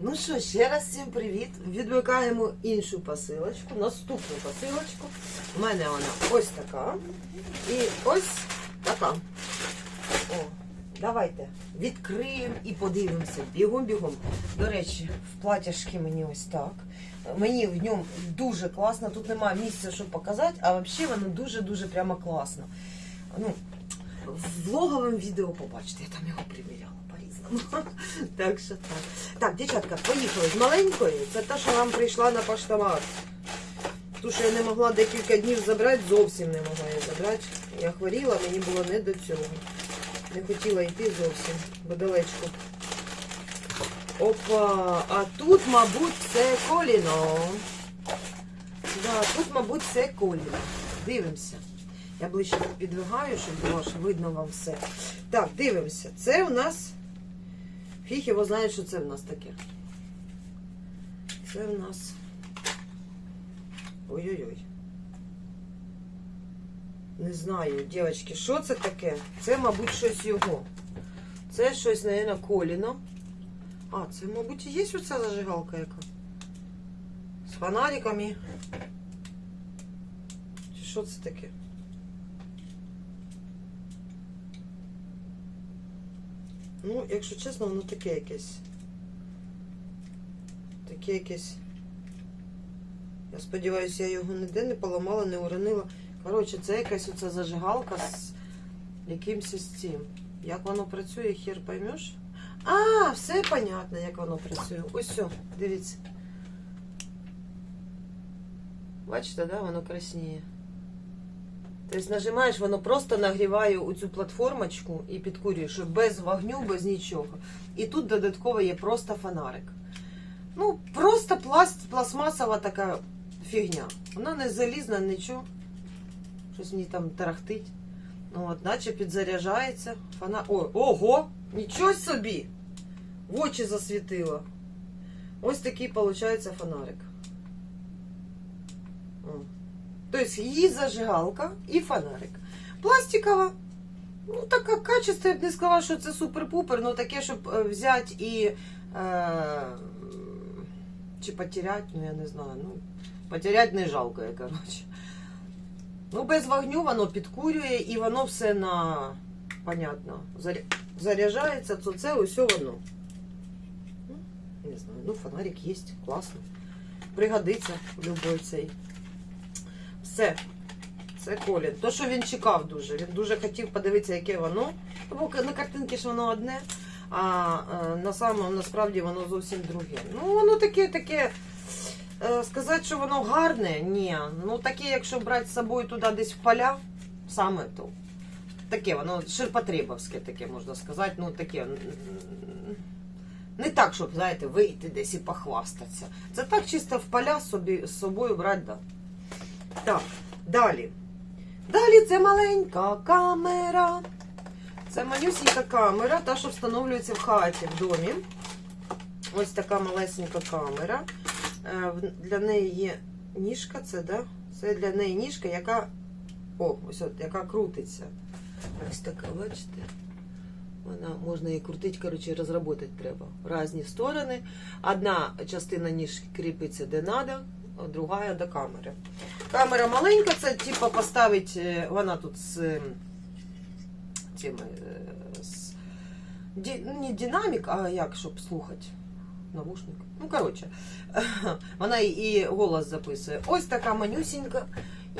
Ну що, ще раз всім привіт. Відмикаємо іншу посилочку, наступну посилочку. У мене вона ось така. І ось така. О, давайте відкриємо і подивимося. Бігом-бігом. До речі, в платяшки мені ось так. Мені в ньому дуже класно. Тут немає місця, щоб показати, а взагалі воно дуже-дуже прямо класно. Ну, в влоговому відео побачите, я там його приміряла. Так що так. Так, дівчатка, поїхали з маленької. Це та, що вам прийшла на поштомат. Ту, що я не могла декілька днів забрати, зовсім не могла її забрати. Я хворіла, мені було не до цього. Не хотіла йти зовсім, далечко. Опа, а тут, мабуть, це коліно. Да, тут, мабуть, це коліно. Дивимося. Я ближче підвигаю, щоб було щоб видно вам все. Так, дивимося. Це у нас. Фіг його знає, що це в нас таке. Це в нас. Ой-ой-ой. Не знаю, дівчатки, що це таке? Це, мабуть, щось його. Це щось, мабуть, коліно. А, це, мабуть, і є оця зажигалка яка. З фонариками. Чи що це таке? Ну, якщо чесно, воно таке якесь. Таке якесь. Я сподіваюся, я його ніде не поламала, не уронила. Коротше, це якась оця зажигалка з якимось з цим. Як воно працює, хер поймеш? А, все понятно, як воно працює. Ось дивіться. Бачите, да, воно красніє. Тобто нажимаєш, воно просто нагріває оцю платформочку і підкурює, що без вогню, без нічого. І тут додатково є просто фонарик. Ну, просто пласт, пластмасова така фігня. Вона не залізна, нічого. Щось мені там тарахтить. Ну, от, наче підзаряджається. Фона... О, ого! Нічого собі! В очі засвітило. Ось такий, виходить, фонарик. О. Тобто її зажигалка і фонарик. Пластикова. Ну, таке качество, я б не сказала, що це супер-пупер, але таке, щоб е, взяти і. Е, чи потеряти, ну я не знаю. Ну, потеряти не жалко, я, коротше. Ну, без вогню воно підкурює і воно все на. Понятно. Заряджається, то це усе воно. Ну, не знаю, ну фонарик є, класно. Пригодиться любой цей. Все. Це Колін. То, що він чекав дуже. Він дуже хотів подивитися, яке воно. Бо на картинці ж воно одне, а е, на самому насправді воно зовсім друге. Ну, воно таке, таке. е, Сказати, що воно гарне, ні. Ну таке, якщо брати з собою туди десь в поля, саме то. Таке, воно ширпотребовське таке, можна сказати. Ну таке. Не так, щоб, знаєте, вийти десь і похвастатися. Це так чисто в поля собі, з собою брати, да. Так, далі. Далі це маленька камера. Це малюсенька камера, та, що встановлюється в хаті в домі. Ось така малесенька камера. Е, Для неї є ніжка, це, да? Це для неї ніжка, яка. О, ось от, яка крутиться. Ось така, бачите? Вона можна її крутити, коротше, розробити треба. В різні сторони. Одна частина ніжки кріпиться де треба, а друга до камери. Камера маленька, це типу поставити, вона тут з цими, е, з, ді, не динамік, а як, щоб слухати. Навушник. Ну, коротше, вона і голос записує. Ось така манюсінька.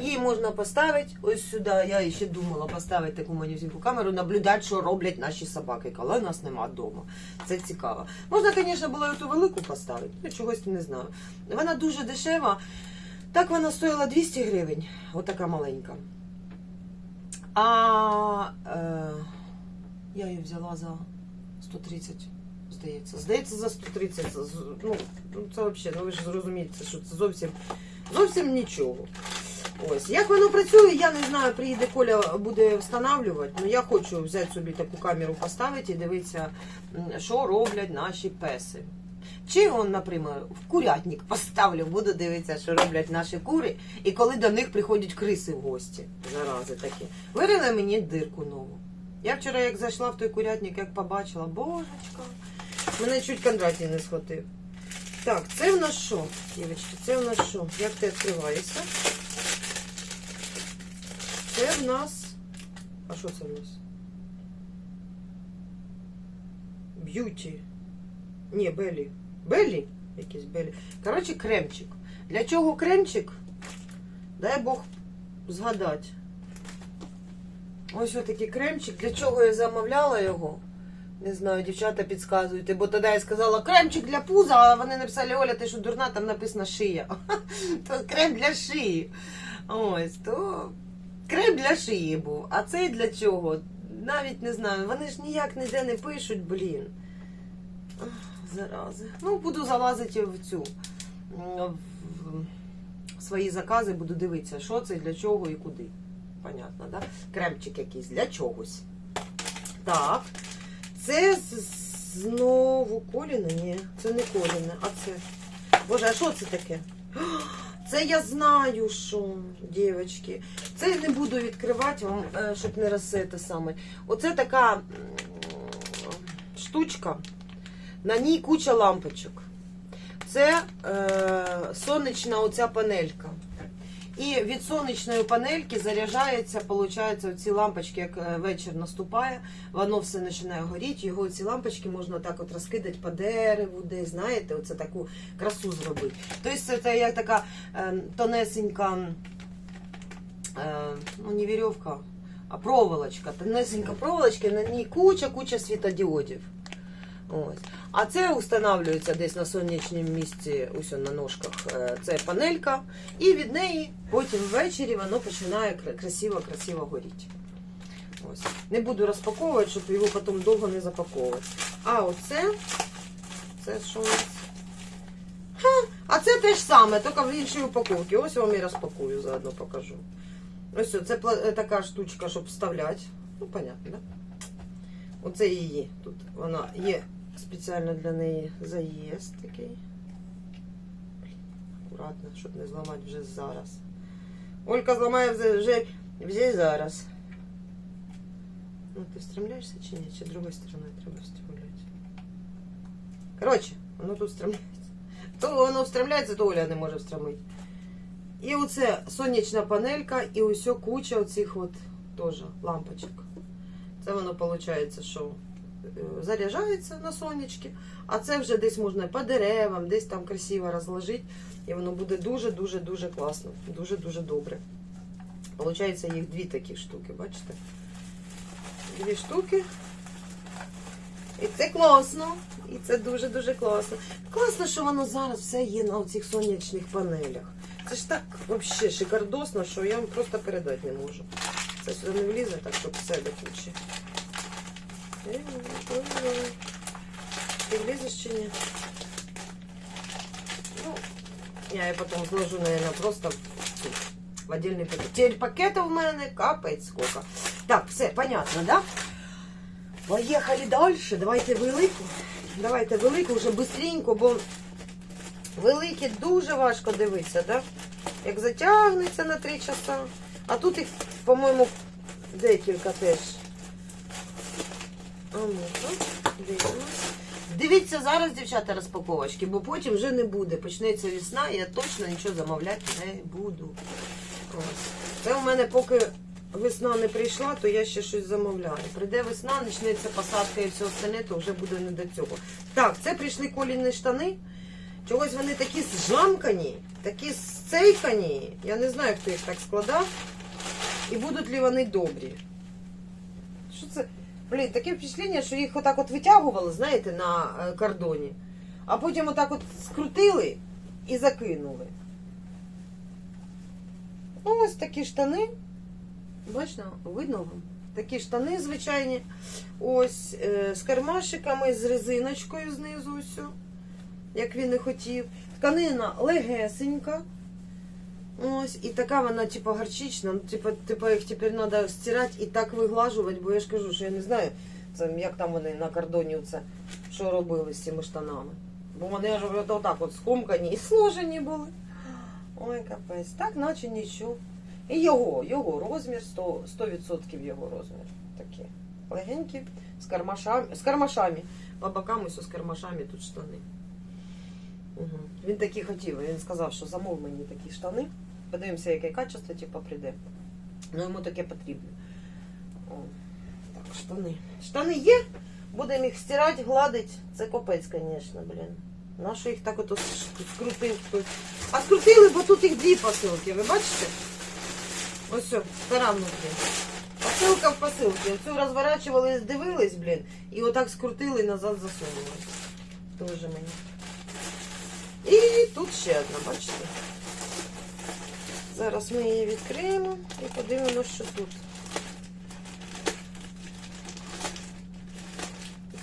Її можна поставити ось сюди. Я ще думала поставити таку манюсіньку камеру, наблюдати, що роблять наші собаки, коли нас нема вдома. Це цікаво. Можна, звісно, було ту велику поставити, я чогось не знаю. Вона дуже дешева. Так вона стоїла 200 гривень, отака маленька. А е, я її взяла за 130, здається. Здається, за 130. Ну, ну, це взагалі, ну ви ж зрозумієте, що це зовсім, зовсім нічого. Ось, як воно працює, я не знаю, приїде Коля буде встановлювати, але я хочу взяти собі таку камеру поставити і дивитися, що роблять наші песи. Чи он, наприклад, в курятник поставлю, буду дивитися, що роблять наші кури, і коли до них приходять криси в гості, зарази такі. Вирили мені дирку нову. Я вчора, як зайшла в той курятник, як побачила, божечка, мене чуть Кондратій не схватив. Так, це в нас що, дівчатки, це в нас що? Як ти відкриваєшся? Це в нас. А що це в нас? Б'юті. Ні, Белі. Белі? Якийсь Белі. Коротше, кремчик. Для чого кремчик? Дай Бог згадати. Ось отакий кремчик. Для чого я замовляла його? Не знаю, дівчата підказуйте, бо тоді я сказала кремчик для пуза, а вони написали Оля, ти що дурна, там написано шия. То крем для шиї. Ось, то крем для шиї був. А цей для чого? Навіть не знаю. Вони ж ніяк ніде не пишуть, блін. Ах, Зарази. Ну, буду залазити в цю. В свої закази буду дивитися, що це, для чого і куди. Понятно, да? Кремчик якийсь для чогось. Так. Це знову коліна? Ні, це не коліна, а це. Боже, а що це таке? Це я знаю, що, дівчатки. Це я не буду відкривати вам, е, щоб не розсети саме. Оце така штучка. На ній куча лампочок. Це е, сонячна оця панелька. І від сонячної панельки заряджається, виходить, ці лампочки, як е, вечір наступає, воно все починає горіти. Його ці лампочки можна так от розкидати по дереву, де знаєте, оце таку красу зробити. Тобто це, як така е, тонесенька, е, ну не вірьовка, а проволочка. Тонесенька проволочка, на ній куча-куча світодіодів. Ось. А це встановлюється десь на сонячному місці, ось на ножках. е, Це панелька, і від неї потім ввечері воно починає красиво-красиво горіти. Ось. Не буду розпаковувати, щоб його потім довго не запаковувати. А оце, це що у нас? Ха, а це те ж саме, тільки в іншій упаковці. Ось вам і розпакую, заодно покажу. Ось це е, така штучка, щоб вставляти. Ну, понятно, да? Оце її. Тут вона є спеціально для неї заїзд такий. Акуратно, щоб не зламати вже зараз. Олька зламає вже, вже, зараз. Ну, ти встремляєшся чи ні? Чи другою стороною треба встремляти? Коротше, воно тут встремляється. То воно встремляється, то Оля не може встремити. І оце сонячна панелька, і ось куча оцих от теж лампочок. Це воно виходить, що заряджається на сонечки, а це вже десь можна по деревам, десь там красиво розложити. І воно буде дуже-дуже-дуже класно. Дуже-дуже добре. Получається їх дві такі штуки, бачите? Дві штуки. І це класно. І це дуже-дуже класно. Класно, що воно зараз все є на цих сонячних панелях. Це ж так взагалі шикардосно, що я вам просто передати не можу. Це сюди не влізе, так щоб все до кучі. Ти влізеш чи ні? Ну, я її потім зложу, наверное, просто в, отдельний пакет. Теперь пакетів в мене капець сколько. Так, все, понятно, да? Поїхали далі. Давайте велику. Давайте велику вже быстренько, бо великі дуже важко дивитися, да? Як затягнеться на 3 часа. А тут їх, по-моєму, декілька теж. А ну-ка, дивимось. Дивіться зараз, дівчата, розпаковочки, бо потім вже не буде. Почнеться весна, і я точно нічого замовляти не буду. Ось. Це у мене поки весна не прийшла, то я ще щось замовляю. Прийде весна, почнеться посадка і все остальне, то вже буде не до цього. Так, це прийшли коліні штани. Чогось вони такі зжамкані, такі сцейкані. Я не знаю, хто їх так складав. І будуть ли вони добрі. Що це? Блін, таке впечатлення, що їх отак от витягували, знаєте, на е, кордоні, а потім отак от скрутили і закинули. Ну, ось такі штани. Бачно, видно вам? Такі штани звичайні. Ось е, з кармашиками, з резиночкою знизу ось. Як він і хотів. Тканина легесенька. Ось, і така вона, типа, гарчична. Ну, типа, типа їх тепер треба стирати і так виглажувати, бо я ж кажу, що я не знаю, це, як там вони на кордоні це, що робили з цими штанами. Бо вони аж от отак от скомкані і сложені були. Ой, капець. Так, наче нічого. І його, його розмір, 100%, 100% його розмір. Такі. Легенькі, з кармашами, з кармашами. По бокам ось з кармашами тут штани. Угу. Він такі хотів. Він сказав, що замов мені такі штани. Подивимося, яке качество, типу, прийде. Ну, йому таке потрібно. О, так, штани. Штани є. Будемо їх стирати, гладити. Це копець, звісно, блін. Нащо їх так ото скрутив? А скрутили, бо тут їх дві посилки, ви бачите? Ось все, стара внутрі. Посилка в посилці. Оцю розворачували, дивились, блін, і отак скрутили і назад засунули. Тоже мені. І тут ще одна, бачите? Зараз ми її відкриємо і подивимося, що тут.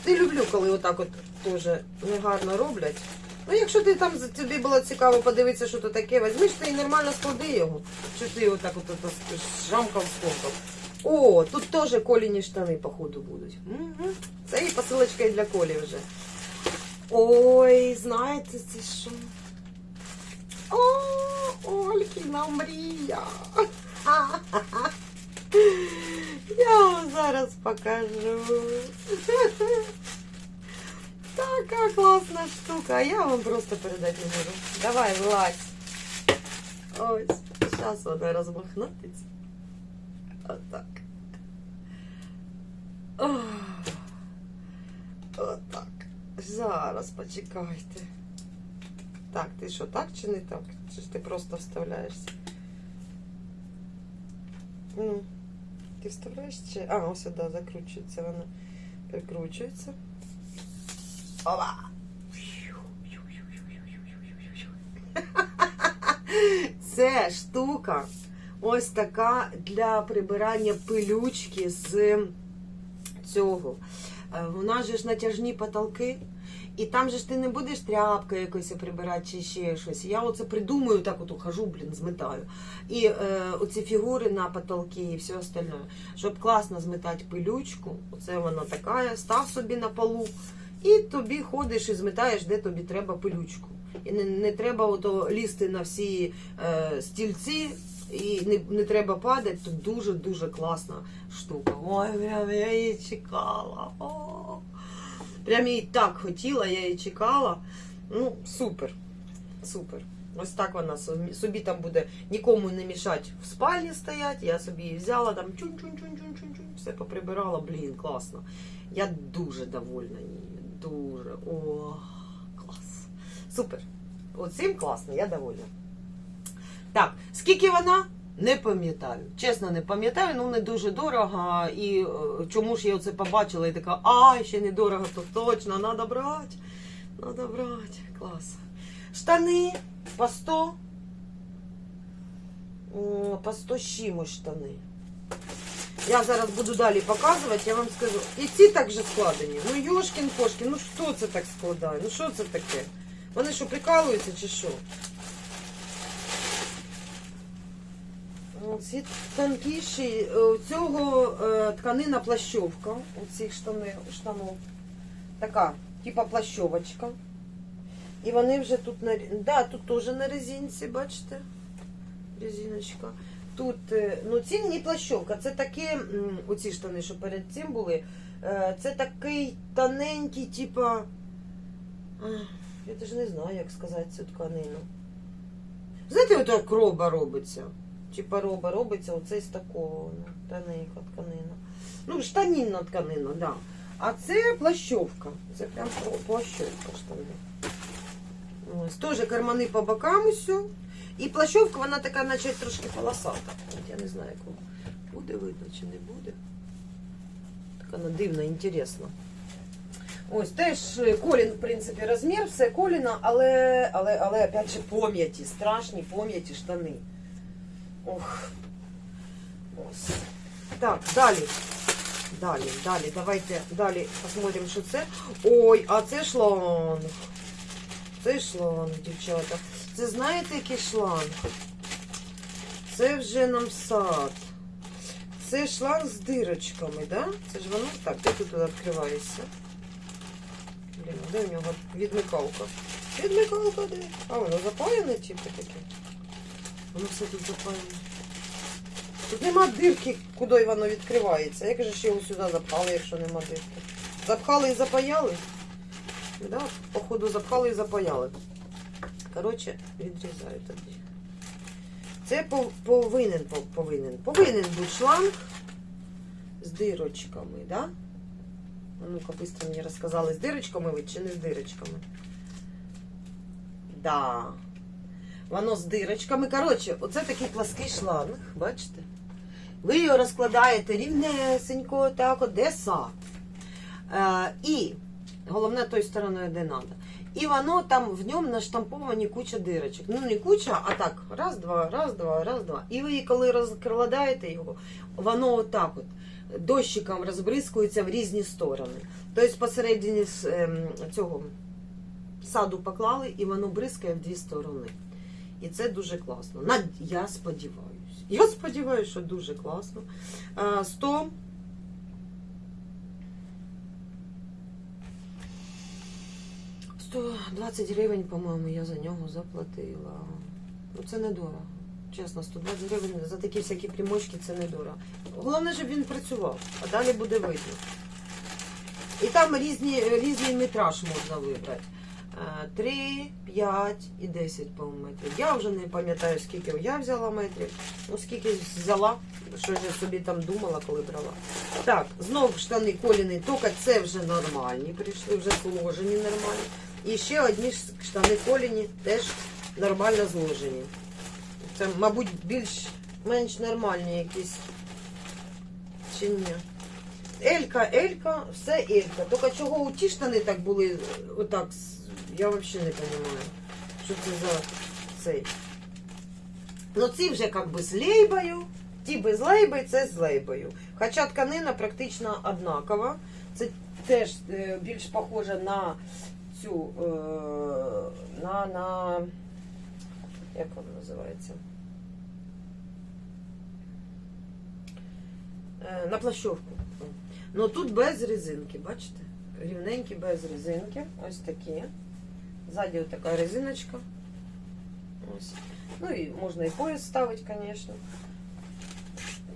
Ти люблю, коли отак от теж негарно роблять. Ну, якщо ти там тобі було цікаво подивитися, що то таке, візьми ж ти і нормально склади його. Що ти отак от, от, от жамкав скомкав. О, тут теж коліні штани, походу, будуть. Угу. Це і посилочка і для колі вже. Ой, знаєте, це що? Олькіна мрія. Я вам зараз покажу. Така класна штука, а я вам просто передати не можу. Давай, вилазь. Ось, зараз вона розмахнутиться. Отак. Ох. Отак. Зараз почекайте. Так, ти що, так чи не так? Чи ж ти просто вставляєшся? Ну, ти вставляєш чи. А, ось сюди закручується вона. Прикручується. Опа! Це штука ось така для прибирання пилючки з цього. Е, же ж натяжні потолки. І там же ж ти не будеш тряпкою якось прибирати чи ще щось. Я оце придумаю, так от ухожу, блін, зметаю. І е, оці фігури на потолки і все остальне. Щоб класно зметати пилючку, оце вона така, став собі на полу, і тобі ходиш і зметаєш, де тобі треба пилючку. І не, не треба ото лізти на всі е, стільці, і не, не треба падати. Тут дуже-дуже класна штука. Ой, я її чекала. О. Прям її так хотіла, я її чекала. Ну, супер. Супер. Ось так вона собі, там буде нікому не мішати в спальні стоять. Я собі її взяла там чун-чун-чун-чун-чун-чун, все поприбирала. Блін, класно. Я дуже довольна її. Дуже. О, клас. Супер. Оцим класно, я довольна. Так, скільки вона? Не пам'ятаю. Чесно, не пам'ятаю, ну не дуже дорого. І е, чому ж я оце побачила і така, ай, ще не дорого, то точно, треба брати. Треба брати. Клас. Штани по 100. По 100 з чимось штани. Я зараз буду далі показувати, я вам скажу. І ці так же складені. Ну, Йошкін кошкін, ну хто це так складає? Ну що це таке? Вони що, прикалуються чи що? Ці тонкіші, е, у цього е, тканина плащовка, у цих штани. Така, типа плащовочка. І вони вже тут на да, тут теж на резинці, бачите? Резиночка. Тут, е, ну ці не плащовка, це такі, оці штани, що перед цим були, це такий тоненький, типа. Я теж не знаю, як сказати цю тканину. Знаєте, от як робиться? Типа роба робиться оце з такого ну, тоненька тканина. Ну, штанінна тканина, да. А це плащовка. Це прям пла- плащовка штани. Ось, теж кармани по бокам усю. І плащовка, вона така, наче трошки полосата. От я не знаю, як буде видно чи не буде. Така вона дивна, інтересна. Ось теж е, колін, в принципі, розмір, все коліна, але, але, але опять же, пом'яті, страшні пом'яті штани. Ох. Ось. Так, далі. Далі, далі, давайте далі посмотрим, що це. Ой, а це шланг. Це шланг, дівчата. Це знаєте, який шланг? Це вже нам сад. Це шланг з дирочками, да? Це ж воно так, де тут відкривається? Блін, де в нього відмикалка? Відмикалка де? А воно запаяне, типу таке? Воно все тут запаяне. Тут нема дирки, куди воно відкривається. Як же ж його сюди запхали, якщо нема дирки? Запхали і запаяли? Да, походу запхали і запаяли. Коротше, відрізаю тоді. Це повинен, повинен, повинен бути шланг з дирочками, да? А Ну-ка, быстро мені розказали, з дирочками ви чи не з дирочками? Да. Воно з дирочками. Коротше, оце такий плаский шланг, бачите? Ви його розкладаєте рівнесенько, так, сад. Е, і головне тою стороною, де треба. І воно там в ньому наштамповані куча дирочок. Ну не куча, а так, раз, два, раз, два, раз, два. І ви коли розкладаєте його, воно отак от дощиком розбризкується в різні сторони. Тобто посередині ем, цього саду поклали, і воно бризкає в дві сторони. І це дуже класно. Я сподіваюся. Я сподіваюся, що дуже класно. А, 100 120 гривень, по-моєму, я за нього заплатила. Ну, це недорого. Чесно, 120 гривень за такі всякі примочки це недорого. Головне, щоб він працював, а далі буде видно. І там різні, різний метраж можна вибрати. Е, 3, 5 і 10 по метрів. Я вже не пам'ятаю, скільки я взяла метрів. Ну, скільки взяла, що я собі там думала, коли брала. Так, знов штани коліни, тільки це вже нормальні, прийшли, вже зложені нормальні. І ще одні штани коліні теж нормально зложені. Це, мабуть, більш-менш нормальні якісь. Чи ні? Елька, Елька, все Елька. Тільки чого у ті штани так були е, отак, я взагалі не розумію. Що це за цей. Ну ці вже як би з лейбою, ті без лейби, це з лейбою. Хоча тканина практично однакова. Це теж е, більш похоже на цю, е, на, на, як вона називається? Е, На плащовку. Ну тут без резинки, бачите? Рівненькі без резинки. Ось такі. Ззаді ось така резиночка. Ну і можна і пояс ставити, звісно.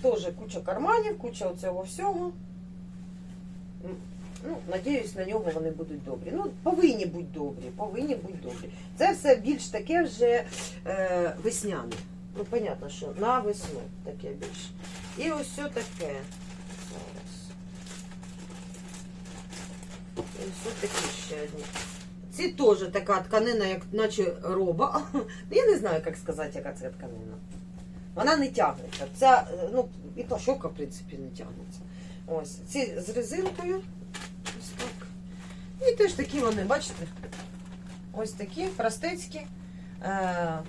Теж куча карманів, куча оцього всього. Ну, надіюсь, на нього вони будуть добрі. Ну, повинні бути добрі, повинні бути добрі. Це все більш таке вже е, весняне. Ну, понятно, що на весну таке більш. І ось все таке. Зараз. І ось такі ще одні. Ці теж така тканина, як наче роба. Я не знаю, як сказати, яка це тканина. Вона не тягнеться. Ця, е, ну, і плащовка, в принципі, не тягнеться. Ось. Ці з резинкою. Ось так. І теж такі вони, бачите? Ось такі простецькі. Е,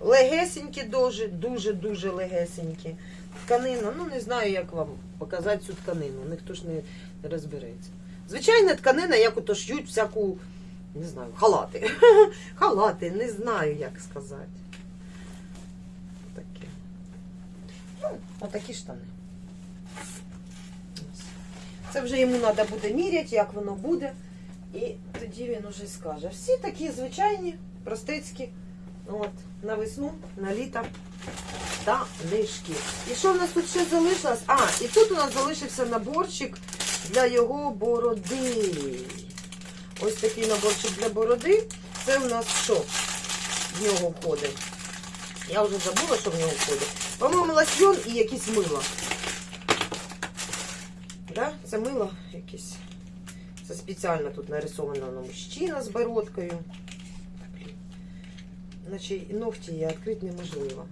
легесенькі дуже, дуже-дуже легесенькі. Тканина, ну не знаю, як вам показати цю тканину, ніхто ж не розбереться. Звичайна тканина, як ото шьють всяку, не знаю, халати. халати, не знаю, як сказати. Такі. Ну, отакі штани. Це вже йому треба буде міряти, як воно буде. І тоді він уже скаже. Всі такі звичайні, простецькі. От, на весну, на літо та нишки. І що в нас тут ще залишилось? А, і тут у нас залишився наборчик для його бороди. Ось такий наборчик для бороди. Це у нас що в нього входить? Я вже забула, що в нього входить. По-моєму, лосьйон і якісь мило. Да? Це мило якесь. Це спеціально тут нарисовано на мужчина з бородкою. Наче ногті її відкрити неможливо.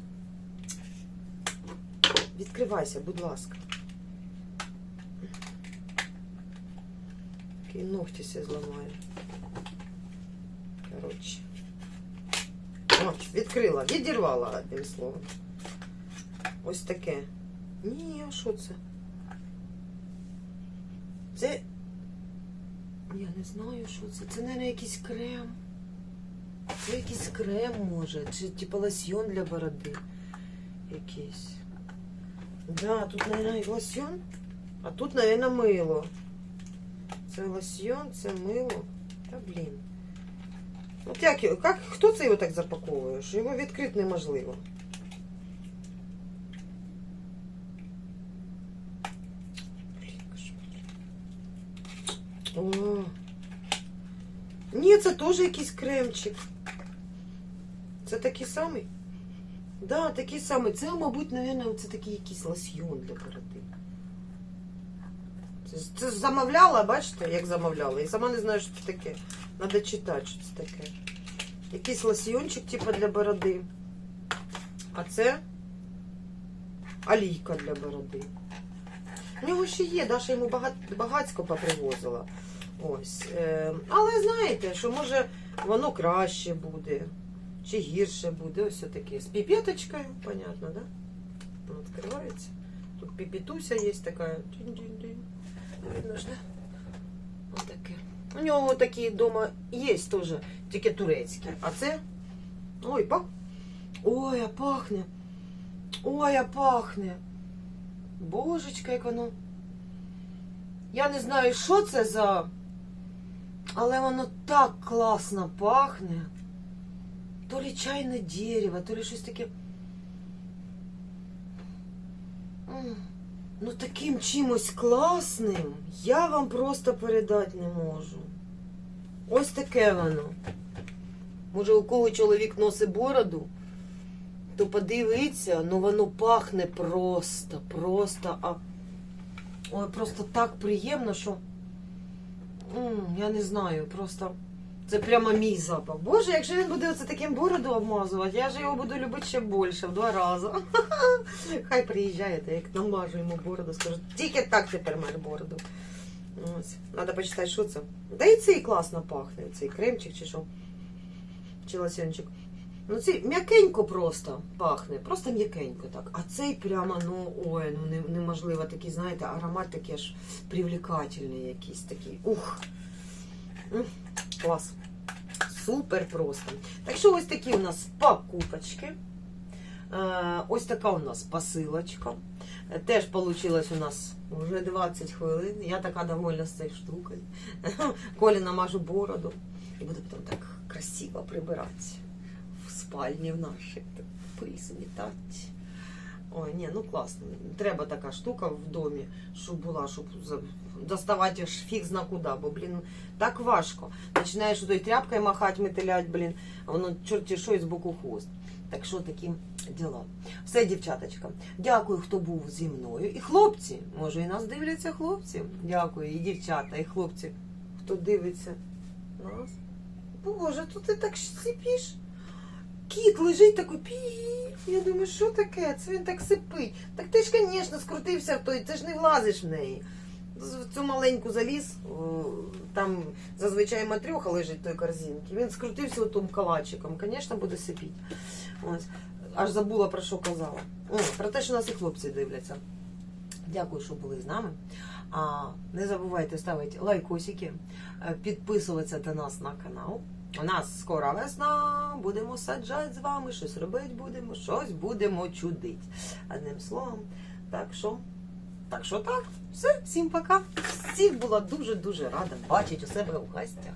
Відкривайся, будь ласка. Такі ногті все зламаю. Коротше. О, відкрила, відірвала одним словом. Ось таке. Ні, а що це? Це. Я не знаю, що це. Це, мабуть, якийсь крем. Це якийсь крем може. Чи типу лосьйон для бороди. Якийсь. Да, тут, мабуть, лосьйон. А тут, мабуть, мило. Це лосьйон, це мило. Та блін. От як, як, хто це його так запаковує? Що його відкрити неможливо. О. Ні, це теж якийсь кремчик. Це такий самий? Да, такий самий. Це, мабуть, мабуть, це такий якийсь лосьйон для бороди. Це, замовляла, бачите, як замовляла. І сама не знаю, що це таке. Надо читати, що це таке. Якийсь лосьйончик, типу, для бороди. А це олійка для бороди. У нього ще є, Даша йому багат, багацько попривозила. Ось. Е, але знаєте, що може воно краще буде, чи гірше буде. Ось таке. З піпеточкою, понятно, да? Воно відкривається. Тут піпітуся є така. Видно ж, да? Ось таке. У нього такі вдома є теж, тільки турецькі. А це. Ой, пах. Ой, а пахне. Ой, а пахне. Божечка, як воно. Я не знаю, що це за. Але воно так класно пахне. То лі чайне дерево, то лі щось таке. М, Ну таким чимось класним я вам просто передати не можу. Ось таке воно. Може, у кого чоловік носить бороду, то подивиться, ну воно пахне просто, просто, а ой, просто так приємно, що м, я не знаю, просто це прямо мій запах. Боже, якщо він буде оце таким бороду обмазувати, я ж його буду любити ще більше, в два рази. Хай приїжджаєте, як намажу йому бороду, скажу, тільки так тепер маєш бороду. Ось. Надо почитати, що це. Да і цей класно пахне, цей кремчик чи що. Чи лосьончик. Ну цей м'якенько просто пахне, просто м'якенько так. А цей прямо, ну ой, ну неможливо такий, знаєте, аромат такий аж привлекательний якийсь такий. Ух. Клас. Супер просто. Так що ось такі у нас покупочки. Е, Ось така у нас посилочка. Теж вийшло у нас вже 20 хвилин. Я така довольна з цією штукою. Колі намажу бороду і буду потім так красиво прибирати в спальні в нашій. Пиль змітати. Ой, ні, ну класно. Треба така штука в домі, щоб була, щоб доставати аж фіг зна куди, бо, блін, так важко. Починаєш той тряпкою махати, метелять, блін, а воно чорті що і з боку хвост. Так що такі діла. Все, дівчаточка. Дякую, хто був зі мною. І хлопці, може, і нас дивляться хлопці. Дякую, і дівчата, і хлопці, хто дивиться нас. Боже, тут ти так сипиш. Кіт лежить такий пі. Я думаю, що таке? Це він так сипить. Так ти ж, звісно, скрутився в той, ти ж не влазиш в неї. В цю маленьку заліз, там зазвичай матрьоха лежить в той корзинці. Він скрутився отим калачиком. Звісно, буде сипіти. Аж забула про що казала. О, про те, що нас і хлопці дивляться. Дякую, що були з нами. А, не забувайте ставити лайкосики, е, підписуватися до нас на канал. У нас скоро весна, будемо саджати з вами, щось робити будемо, щось будемо чудити. Одним словом, так що, так що так, все, всім пока. Всіх була дуже-дуже рада бачити у себе у гостях.